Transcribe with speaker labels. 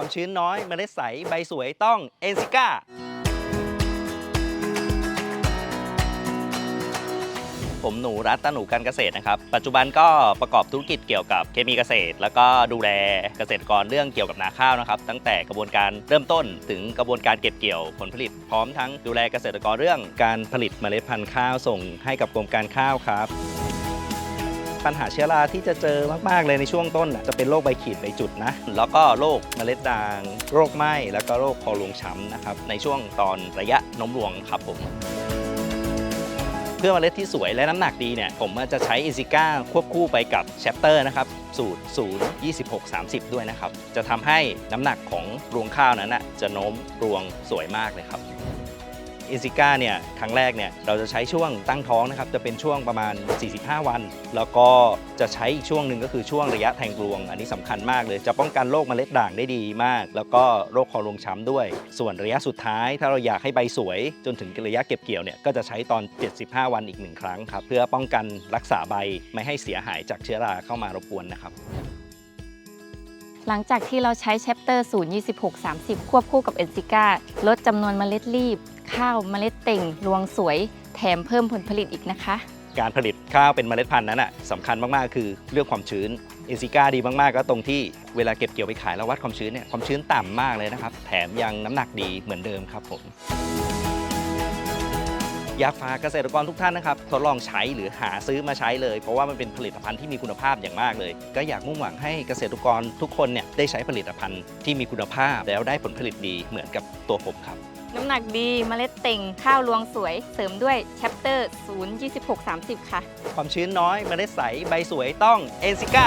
Speaker 1: ความชื้นน้อยเมล็ดใสใบสวยต้องเอนซิก้าผมหนูรัตตหนูการเกษตรนะครับ ปัจจุบันก็ประกอบธุรกิจเกี่ยวกับเคมีเกษตร แล้วก็ดูแลเกษตรกรเรื่องเกี่ยวกับนาข้าวนะครับ ตั้งแต่กระบวนการเริ่มต้นถึงกระบวนการเก็บเกี่ยวผลผลิต พร้อมทั้งดูแลเกษตรกรเรื่องการผลิตเมล็ดพันธุ์ข้าวส่งให้กับกรมการข้าวครับ ปัญหาเชื้อราที่จะเจอมากๆเลยในช่วงต้นจะเป็นโรคใบขีดใบจุดนะ แล้วก็โรคเมล็ดด่าง โรคไหม้แล้วก็โรคคอรวงช้ำนะครับในช่วงตอนระยะนมรวงครับผมเพื่อเมล็ดที่สวยและน้ำหนักดีเนี่ยผมจะใช้อิซิก้าควบคู่ไปกับแชปเตอร์นะครับสูตร 0 26 30 ด้วยนะครับ จะทำให้น้ำหนักของรวงข้าวนั้นนะจะโน้มรวงสวยมากเลยครับ อิซิก้าเนี่ยครั้งแรกเนี่ยเราจะใช้ช่วงตั้งท้องนะครับจะเป็นช่วงประมาณ 45 วัน แล้วก็จะใช้อีกช่วงหนึ่งก็คือช่วงระยะแทงรวง อันนี้สำคัญมากเลย จะป้องกันโรคเมล็ดด่างได้ดีมาก แล้วก็โรคคอรวงช้ำด้วย ส่วนระยะสุดท้าย ถ้าเราอยากให้ใบสวย จนถึงระยะเก็บเกี่ยวเนี่ยก็จะใช้ตอน 75 วันอีกหนึ่งครั้งครับเพื่อป้องกันรักษาใบไม่ให้เสียหายจากเชื้อราเข้ามารบกวนนะครับ
Speaker 2: หลังจากที่เราใช้แชปเตอร์ 0 26 30 ควบคู่กับเอนซิก้าลดจำนวนเมล็ดรีบ ข้าวเมล็ดเต่งรวงสวย แถมเพิ่มผลผลิตอีกนะคะ
Speaker 1: การผลิตข้าวเป็นเมล็ดพันธุ์นั้นอะสำคัญมากๆ คือเรื่องความชื้นเอซิก้าดีมากๆ ก็ตรงที่เวลาเก็บเกี่ยวไปขายแล้ววัดความชื้นเนี่ยความชื้นต่ำมากเลยนะครับ แถมยังน้ำหนักดีเหมือนเดิมครับผมอยากฝากเกษตรกรทุกท่านนะครับทดลองใช้หรือหาซื้อมาใช้เลย เพราะว่ามันเป็นผลิตภัณฑ์ที่มีคุณภาพอย่างมากเลย ก็อยากมุ่งหวังให้เกษตรกรทุกคนเนี่ยได้ใช้ผลิตภัณฑ์ที่มีคุณภาพแล้วได้ผลผลิตดีเหมือนกับตัวผมครับ
Speaker 2: น้ำหนักดีเมล็ดเต่งข้าวรวงสวย เสริมด้วยแชปเตอร์ 0 26 30 ค่ะ
Speaker 1: ความชื้นน้อยเมล็ดใส ใบสวยต้องเอนซิก้า